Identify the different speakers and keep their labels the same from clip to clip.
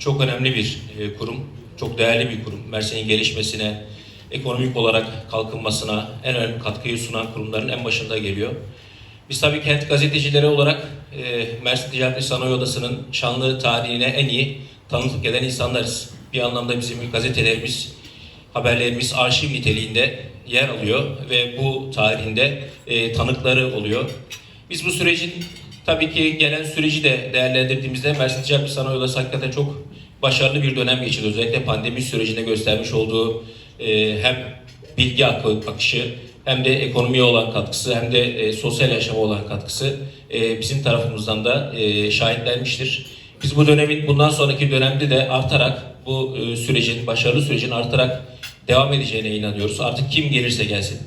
Speaker 1: çok önemli bir e, kurum, çok değerli bir kurum. Mersin'in gelişmesine, ekonomik olarak kalkınmasına en önemli katkıyı sunan kurumların en başında geliyor. Biz tabii kent gazetecileri olarak e, Mersin Ticaret Sanayi Odası'nın şanlı tarihine en iyi tanıklık eden insanlarız. Bir anlamda bizim gazetelerimiz, haberlerimiz arşiv niteliğinde yer alıyor ve bu tarihinde e, tanıkları oluyor. Biz bu sürecin tabii ki gelen süreci de değerlendirdiğimizde Mersin Ticaret Sanayi Odası hakikaten çok başarılı bir dönem geçirdi. Özellikle pandemi sürecinde göstermiş olduğu e, hem bilgi akı- akışı hem de ekonomiye olan katkısı hem de e, sosyal yaşama olan katkısı e, bizim tarafımızdan da e, şahitlenmiştir. Biz bu dönemin bundan sonraki dönemde de artarak bu e, sürecin, başarılı sürecin artarak devam edeceğine inanıyoruz. Artık kim gelirse gelsin.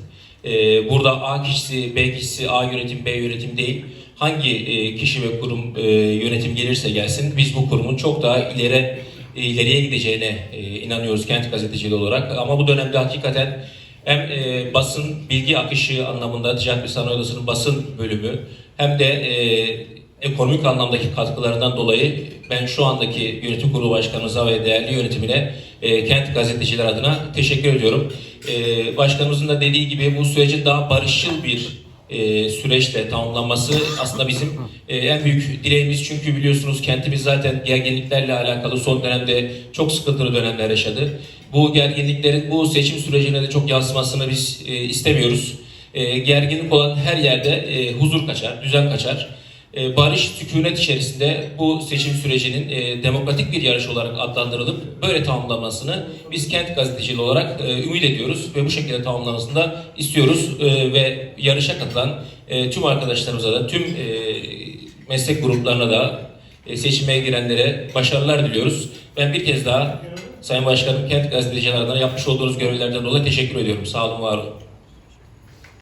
Speaker 1: E, burada A kişisi, B kişisi, A yönetim, B yönetim değil. Hangi e, kişi ve kurum e, yönetim gelirse gelsin biz bu kurumun çok daha ileri ileriye gideceğine e, inanıyoruz kent gazeteciliği olarak. Ama bu dönemde hakikaten hem e, basın bilgi akışı anlamında Ticaret ve Sanayi Odası'nın basın bölümü hem de e, ekonomik anlamdaki katkılarından dolayı ben şu andaki yönetim kurulu başkanımıza ve değerli yönetimine e, kent gazeteciler adına teşekkür ediyorum. E, başkanımızın da dediği gibi bu sürecin daha barışçıl bir e, süreçle tamamlanması aslında bizim e, en büyük dileğimiz. Çünkü biliyorsunuz kentimiz zaten gerginliklerle alakalı son dönemde çok sıkıntılı dönemler yaşadı. Bu gerginliklerin bu seçim sürecine de çok yansımasını biz e, istemiyoruz. E, gerginlik olan her yerde e, huzur kaçar, düzen kaçar. E, barış, sükunet içerisinde bu seçim sürecinin e, demokratik bir yarış olarak adlandırılıp böyle tamamlanmasını biz kent gazeteciliği olarak e, ümit ediyoruz ve bu şekilde tamamlanmasını da istiyoruz ve yarışa katılan tüm arkadaşlarımıza da tüm meslek gruplarına da seçime girenlere başarılar diliyoruz. Ben bir kez daha Sayın Başkanım kent gazeteciler adına yapmış olduğunuz görevlerden dolayı teşekkür ediyorum. Sağ olun, var olun.